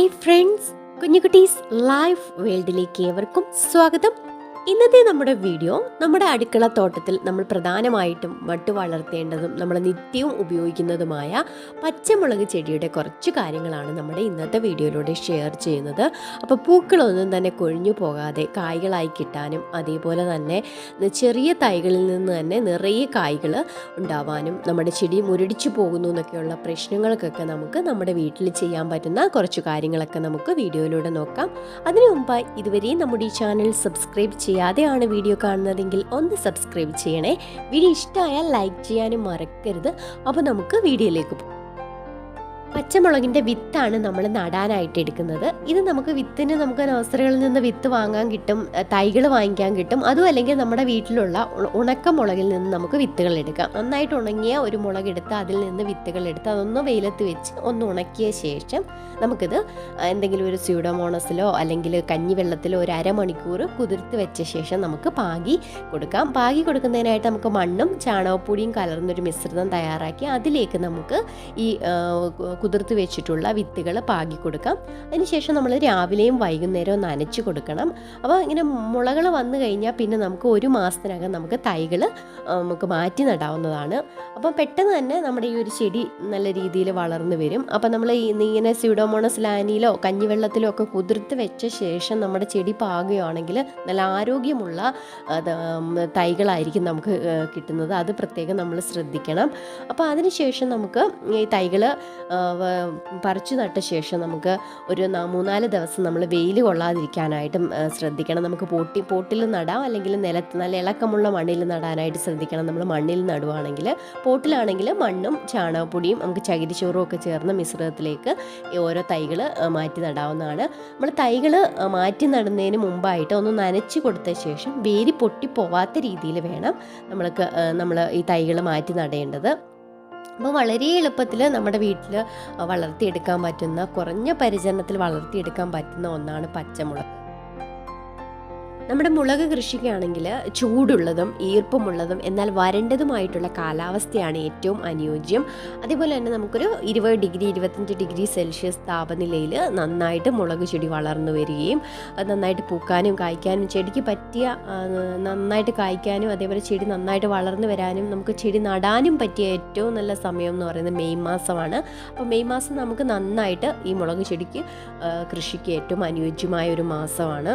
Hi friends കുഞ്ഞുകുട്ടീസ് life വേൾഡിലേക്ക് ഏവർക്കും സ്വാഗതം. ഇന്നത്തെ നമ്മുടെ വീഡിയോ നമ്മുടെ അടുക്കള തോട്ടത്തിൽ നമ്മൾ പ്രധാനമായിട്ടും നട്ടു വളർത്തേണ്ടതും നമ്മൾ നിത്യവും ഉപയോഗിക്കുന്നതുമായ പച്ചമുളക് ചെടിയുടെ കുറച്ച് കാര്യങ്ങളാണ് നമ്മുടെ ഇന്നത്തെ വീഡിയോയിലൂടെ ഷെയർ ചെയ്യുന്നത്. അപ്പോൾ പൂക്കളൊന്നും തന്നെ കൊഴിഞ്ഞു പോകാതെ കായ്കളായി കിട്ടാനും അതേപോലെ തന്നെ ചെറിയ തൈകളിൽ നിന്ന് തന്നെ നിറയെ കായ്കൾ ഉണ്ടാവാനും നമ്മുടെ ചെടി മുരടിച്ചു പോകുന്നു എന്നൊക്കെയുള്ള പ്രശ്നങ്ങൾക്കൊക്കെ നമുക്ക് നമ്മുടെ വീട്ടിൽ ചെയ്യാൻ പറ്റുന്ന കുറച്ച് കാര്യങ്ങളൊക്കെ നമുക്ക് വീഡിയോയിലൂടെ നോക്കാം. അതിനു മുമ്പായി ഇതുവരെയും നമ്മുടെ ഈ ചാനൽ സബ്സ്ക്രൈബ് ചെയ്യാതെയാണ് വീഡിയോ കാണുന്നതെങ്കിൽ ഒന്ന് സബ്സ്ക്രൈബ് ചെയ്യണേ. വീഡിയോ ഇഷ്ടമായാൽ ലൈക്ക് ചെയ്യാനും മറക്കരുത്. അപ്പോൾ നമുക്ക് വീഡിയോയിലേക്ക് പോകാം പച്ചമുളകിന്റെ വിത്താണ് നമ്മൾ നടാനായിട്ട് എടുക്കുന്നത്. ഇത് നമുക്ക് വിത്തിന് നമുക്ക് നഴ്സറികളിൽ നിന്ന് വിത്ത് വാങ്ങാൻ കിട്ടും തൈകൾ വാങ്ങിക്കാൻ കിട്ടും. അതും അല്ലെങ്കിൽ നമ്മുടെ വീട്ടിലുള്ള ഉണക്ക മുളകിൽ നിന്ന് നമുക്ക് വിത്തുകൾ എടുക്കാം. നന്നായിട്ട് ഉണങ്ങിയ ഒരു മുളക് എടുത്ത് അതിൽ നിന്ന് വിത്തുകൾ എടുത്ത് അതൊന്ന് വെയിലത്ത് വെച്ച് ഒന്ന് ഉണക്കിയ ശേഷം നമുക്കിത് എന്തെങ്കിലും ഒരു സ്യൂഡോമോണസിലോ അല്ലെങ്കിൽ കഞ്ഞിവെള്ളത്തിലോ ഒരു അരമണിക്കൂർ കുതിർത്ത് വെച്ച ശേഷം നമുക്ക് പാകി കൊടുക്കാം. പാകി കൊടുക്കുന്നതിനായിട്ട് നമുക്ക് മണ്ണും ചാണകപ്പൊടിയും കലർന്നൊരു മിശ്രിതം തയ്യാറാക്കി അതിലേക്ക് നമുക്ക് ഈ കുതിർത്ത് വെച്ചിട്ടുള്ള വിത്തുകൾ പാകി കൊടുക്കാം. അതിനുശേഷം നമ്മൾ രാവിലെയും വൈകുന്നേരവും നനച്ച് കൊടുക്കണം. അപ്പോൾ ഇങ്ങനെ മുളകൾ വന്നു കഴിഞ്ഞാൽ പിന്നെ നമുക്ക് ഒരു മാസത്തിനകം നമുക്ക് തൈകൾ നമുക്ക് മാറ്റി നടാവുന്നതാണ്. അപ്പം പെട്ടെന്ന് തന്നെ നമ്മുടെ ഈ ഒരു ചെടി നല്ല രീതിയിൽ വളർന്നു വരും. അപ്പം നമ്മൾ ഈ ഇങ്ങനെ സ്യൂഡോമോണസ് ലാനിയിലോ കഞ്ഞിവെള്ളത്തിലോ ഒക്കെ കുതിർത്ത് വെച്ച ശേഷം നമ്മുടെ ചെടി പാകുകയാണെങ്കിൽ നല്ല ആരോഗ്യമുള്ള തൈകളായിരിക്കും നമുക്ക് കിട്ടുന്നത്. അത് പ്രത്യേകം നമ്മൾ ശ്രദ്ധിക്കണം. അപ്പോൾ അതിനുശേഷം നമുക്ക് ഈ തൈകൾ പറിച്ചു നട്ട ശേഷം നമുക്ക് ഒരു മൂന്നാൽ ദിവസം നമ്മൾ വെയിൽ കൊള്ളാതിരിക്കാനായിട്ടും ശ്രദ്ധിക്കണം. നമുക്ക് പോട്ടി പോട്ടിൽ നടാം അല്ലെങ്കിൽ നിലത്ത് നല്ല ഇളക്കമുള്ള മണ്ണിൽ നടാനായിട്ട് ശ്രദ്ധിക്കണം. നമ്മൾ മണ്ണിൽ നടുവാണെങ്കിൽ പോട്ടിലാണെങ്കിൽ മണ്ണും ചാണകപ്പൊടിയും നമുക്ക് ചകിരിച്ചോറും ഒക്കെ ചേർന്ന മിശ്രിതത്തിലേക്ക് ഓരോ തൈകൾ മാറ്റി നടാവുന്നതാണ്. നമ്മൾ തൈകൾ മാറ്റി നടുന്നതിന് മുമ്പായിട്ട് ഒന്ന് നനച്ച് കൊടുത്ത ശേഷം വേര് പൊട്ടിപ്പോവാത്ത രീതിയിൽ വേണം നമ്മൾക്ക് നമ്മൾ ഈ തൈകൾ മാറ്റി നടേണ്ടത്. അപ്പോൾ വളരെ എളുപ്പത്തിൽ നമ്മുടെ വീട്ടിൽ വളർത്തിയെടുക്കാൻ പറ്റുന്ന കുറഞ്ഞ പരിചരണത്തിൽ വളർത്തിയെടുക്കാൻ പറ്റുന്ന ഒന്നാണ് പച്ചമുളക്. നമ്മുടെ മുളക് കൃഷിക്കാണെങ്കിൽ ചൂടുള്ളതും ഈർപ്പമുള്ളതും എന്നാൽ വരണ്ടതുമായിട്ടുള്ള കാലാവസ്ഥയാണ് ഏറ്റവും അനുയോജ്യം. അതേപോലെ തന്നെ നമുക്കൊരു ഇരുപത് ഡിഗ്രി ഇരുപത്തഞ്ച് ഡിഗ്രി സെൽഷ്യസ് താപനിലയിൽ നന്നായിട്ട് മുളക് ചെടി വളർന്നു വരികയും നന്നായിട്ട് പൂക്കാനും കായ്ക്കാനും ചെടിക്ക് പറ്റിയ നന്നായിട്ട് കായ്ക്കാനും അതേപോലെ ചെടി നന്നായിട്ട് വളർന്നു വരാനും നമുക്ക് ചെടി നടാനും പറ്റിയ ഏറ്റവും നല്ല സമയം എന്ന് പറയുന്നത് മെയ് മാസമാണ്. അപ്പോൾ മെയ് മാസം നമുക്ക് നന്നായിട്ട് ഈ മുളക് ചെടിക്ക് കൃഷിക്ക് ഏറ്റവും അനുയോജ്യമായ ഒരു മാസമാണ്.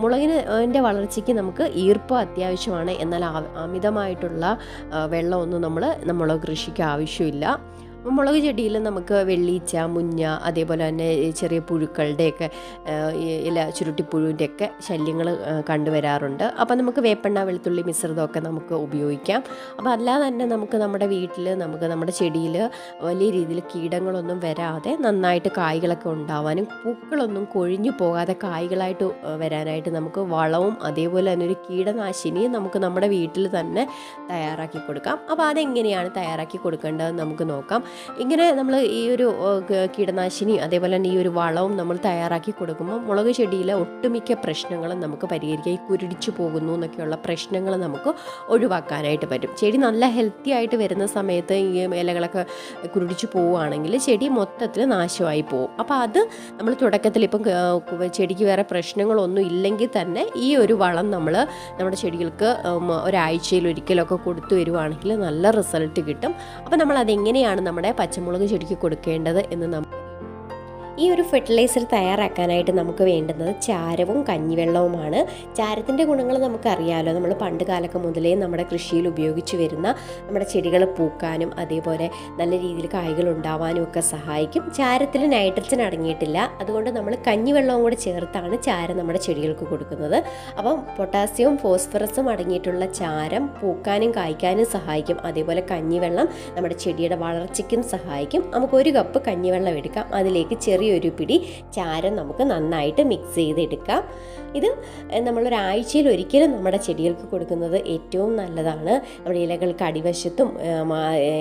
മുളകിന് അതിന്റെ വളർച്ചയ്ക്ക് നമുക്ക് ഈർപ്പം അത്യാവശ്യമാണ്. എന്നാൽ അമിതമായിട്ടുള്ള വെള്ളമൊന്നും നമ്മൾ മുളക് കൃഷിക്ക് ആവശ്യമില്ല. മുളക് ചെടിയിൽ നമുക്ക് വെള്ളീച്ച മുഞ്ഞ അതേപോലെ തന്നെ ചെറിയ പുഴുക്കളുടെയൊക്കെ ഇല ചുരുട്ടിപ്പുഴുവിന്റെയൊക്കെ ശല്യങ്ങൾ കണ്ടുവരാറുണ്ട്. അപ്പോൾ നമുക്ക് വേപ്പെണ്ണ വെളുത്തുള്ളി മിശ്രിതമൊക്കെ നമുക്ക് ഉപയോഗിക്കാം. അപ്പോൾ അല്ലാതെ തന്നെ നമുക്ക് നമ്മുടെ വീട്ടിൽ നമുക്ക് നമ്മുടെ ചെടിയിൽ വലിയ രീതിയിൽ കീടങ്ങളൊന്നും വരാതെ നന്നായിട്ട് കായ്കളൊക്കെ ഉണ്ടാവാനും പൂക്കളൊന്നും കൊഴിഞ്ഞു പോകാതെ കായ്കളായിട്ട് വരാനായിട്ട് നമുക്ക് വളവും അതേപോലെ തന്നെ ഒരു കീടനാശിനിയും നമുക്ക് നമ്മുടെ വീട്ടിൽ തന്നെ തയ്യാറാക്കി കൊടുക്കാം. അപ്പോൾ അതെങ്ങനെയാണ് തയ്യാറാക്കി കൊടുക്കേണ്ടതെന്ന് നമുക്ക് നോക്കാം. ഇങ്ങനെ നമ്മൾ ഈ ഒരു കീടനാശിനി അതേപോലെ തന്നെ ഈ ഒരു വളവും നമ്മൾ തയ്യാറാക്കി കൊടുക്കുമ്പോൾ മുളക് ചെടിയിലെ ഒട്ടുമിക്ക പ്രശ്നങ്ങളും നമുക്ക് പരിഹരിക്കാം. ഈ കുരുടിച്ചു പോകുന്നു എന്നൊക്കെയുള്ള പ്രശ്നങ്ങൾ നമുക്ക് ഒഴിവാക്കാനായിട്ട് പറ്റും. ചെടി നല്ല ഹെൽത്തി ആയിട്ട് വരുന്ന സമയത്ത് ഈ ഇലകളൊക്കെ കുരുടിച്ചു പോവുകയാണെങ്കിൽ ചെടി മൊത്തത്തിൽ നാശമായി പോകും. അപ്പോൾ അത് നമ്മൾ തുടക്കത്തിൽ ഇപ്പം ചെടിക്ക് വേറെ പ്രശ്നങ്ങളൊന്നും ഇല്ലെങ്കിൽ തന്നെ ഈ ഒരു വളം നമ്മൾ നമ്മുടെ ചെടികൾക്ക് ഒരാഴ്ചയിൽ ഒരിക്കലൊക്കെ കൊടുത്തു വരുവാണെങ്കിൽ നല്ല റിസൾട്ട് കിട്ടും. അപ്പോൾ നമ്മൾ അതെങ്ങനെയാണ് നമ്മുടെ പച്ചമുളക് ചെടിക്ക് കൊടുക്കേണ്ടത് എന്ന് നമുക്ക് ഈ ഒരു ഫെർട്ടിലൈസർ തയ്യാറാക്കാനായിട്ട് നമുക്ക് വേണ്ടുന്നത് ചാരവും കഞ്ഞിവെള്ളവുമാണ്. ചാരത്തിന്റെ ഗുണങ്ങൾ നമുക്കറിയാമല്ലോ നമ്മൾ പണ്ട് കാലൊക്കെ മുതലേ നമ്മുടെ കൃഷിയിൽ ഉപയോഗിച്ച് വരുന്ന നമ്മുടെ ചെടികൾ പൂക്കാനും അതേപോലെ നല്ല രീതിയിൽ കായ്കൾ ഉണ്ടാവാനും ഒക്കെ സഹായിക്കും. ചാരത്തിൽ നൈട്രജൻ അടങ്ങിയിട്ടില്ല. അതുകൊണ്ട് നമ്മൾ കഞ്ഞിവെള്ളവും കൂടെ ചേർത്താണ് ചാരം നമ്മുടെ ചെടികൾക്ക് കൊടുക്കുന്നത്. അപ്പം പൊട്ടാസ്യവും ഫോസ്ഫറസും അടങ്ങിയിട്ടുള്ള ചാരം പൂക്കാനും കായ്ക്കാനും സഹായിക്കും. അതേപോലെ കഞ്ഞിവെള്ളം നമ്മുടെ ചെടിയുടെ വളർച്ചയ്ക്കും സഹായിക്കും. നമുക്ക് ഒരു കപ്പ് കഞ്ഞിവെള്ളം എടുക്കാം. അതിലേക്ക് ചെറിയൊരു പിടി ചാരം നമുക്ക് നന്നായിട്ട് മിക്സ് ചെയ്തെടുക്കാം. ഇത് നമ്മളൊരാഴ്ചയിൽ ഒരിക്കലും നമ്മുടെ ചെടികൾക്ക് കൊടുക്കുന്നത് ഏറ്റവും നല്ലതാണ്. നമ്മുടെ ഇലകൾക്ക് അടിവശത്തും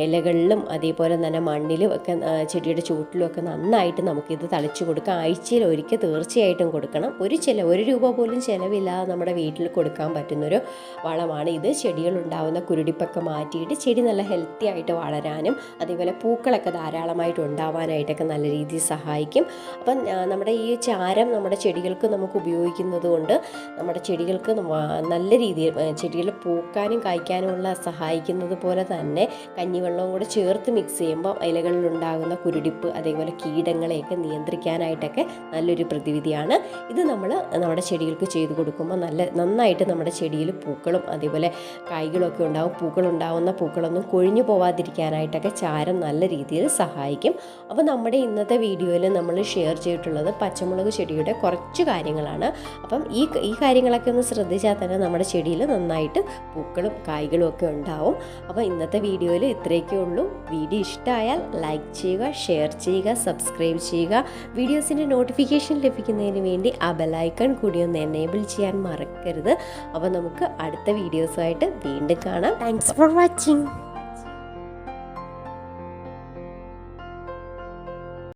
ഇലകളിലും അതേപോലെ തന്നെ മണ്ണിലും ഒക്കെ ചെടിയുടെ ചൂട്ടിലും ഒക്കെ നന്നായിട്ട് നമുക്കിത് തളിച്ചു കൊടുക്കാം. ആഴ്ചയിൽ ഒരിക്കൽ തീർച്ചയായിട്ടും കൊടുക്കണം. ഒരു ചില ഒരു രൂപ പോലും ചിലവില്ലാതെ നമ്മുടെ വീട്ടിൽ കൊടുക്കാൻ പറ്റുന്നൊരു വളമാണ് ഇത്. ചെടികൾ ഉണ്ടാവുന്ന കുരുടിപ്പൊക്കെ മാറ്റിയിട്ട് ചെടി നല്ല ഹെൽത്തി ആയിട്ട് വളരാനും അതേപോലെ പൂക്കളൊക്കെ ധാരാളമായിട്ട് ഉണ്ടാവാനായിട്ടൊക്കെ നല്ല രീതിയിൽ സഹായിക്കും. സഹായിക്കും അപ്പം നമ്മുടെ ഈ ചാരം നമ്മുടെ ചെടികൾക്ക് നമുക്ക് ഉപയോഗിക്കുന്നത് കൊണ്ട് നമ്മുടെ ചെടികൾക്ക് നല്ല രീതിയിൽ ചെടികൾ പൂക്കാനും കായ്ക്കാനുമുള്ള സഹായിക്കുന്നത് പോലെ തന്നെ കഞ്ഞിവെള്ളവും കൂടെ ചേർത്ത് മിക്സ് ചെയ്യുമ്പോൾ ഇലകളിലുണ്ടാകുന്ന കുരുടിപ്പ് അതേപോലെ കീടങ്ങളെയൊക്കെ നിയന്ത്രിക്കാനായിട്ടൊക്കെ നല്ലൊരു പ്രതിവിധിയാണ്. ഇത് നമ്മൾ നമ്മുടെ ചെടികൾക്ക് ചെയ്തു കൊടുക്കുമ്പോൾ നല്ല നന്നായിട്ട് നമ്മുടെ ചെടിയിൽ പൂക്കളും അതേപോലെ കായ്കളൊക്കെ ഉണ്ടാവും പൂക്കളുണ്ടാവുന്ന പൂക്കളൊന്നും കൊഴിഞ്ഞു പോവാതിരിക്കാനായിട്ടൊക്കെ ചാരം നല്ല രീതിയിൽ സഹായിക്കും. അപ്പോൾ നമ്മുടെ ഇന്നത്തെ വീഡിയോയിൽ നമ്മൾ ഷെയർ ചെയ്തിട്ടുള്ളത് പച്ചമുളക് ചെടിയുടെ കുറച്ച് കാര്യങ്ങളാണ്. അപ്പം ഈ ഈ കാര്യങ്ങളൊക്കെ ഒന്ന് ശ്രദ്ധിച്ചാൽ തന്നെ നമ്മുടെ ചെടിയിൽ നന്നായിട്ട് പൂക്കളും കായ്കളും ഒക്കെ ഉണ്ടാവും. അപ്പോൾ ഇന്നത്തെ വീഡിയോയിൽ ഇത്രയൊക്കെ ഉള്ളൂ. വീഡിയോ ഇഷ്ടമായാൽ ലൈക്ക് ചെയ്യുക ഷെയർ ചെയ്യുക സബ്സ്ക്രൈബ് ചെയ്യുക. വീഡിയോസിന്റെ നോട്ടിഫിക്കേഷൻ ലഭിക്കുന്നതിന് വേണ്ടി ആ ബെലൈക്കൺ കൂടി ഒന്ന് എനേബിൾ ചെയ്യാൻ മറക്കരുത്. അപ്പോൾ നമുക്ക് അടുത്ത വീഡിയോസുമായിട്ട് വീണ്ടും കാണാം. Thanks for watching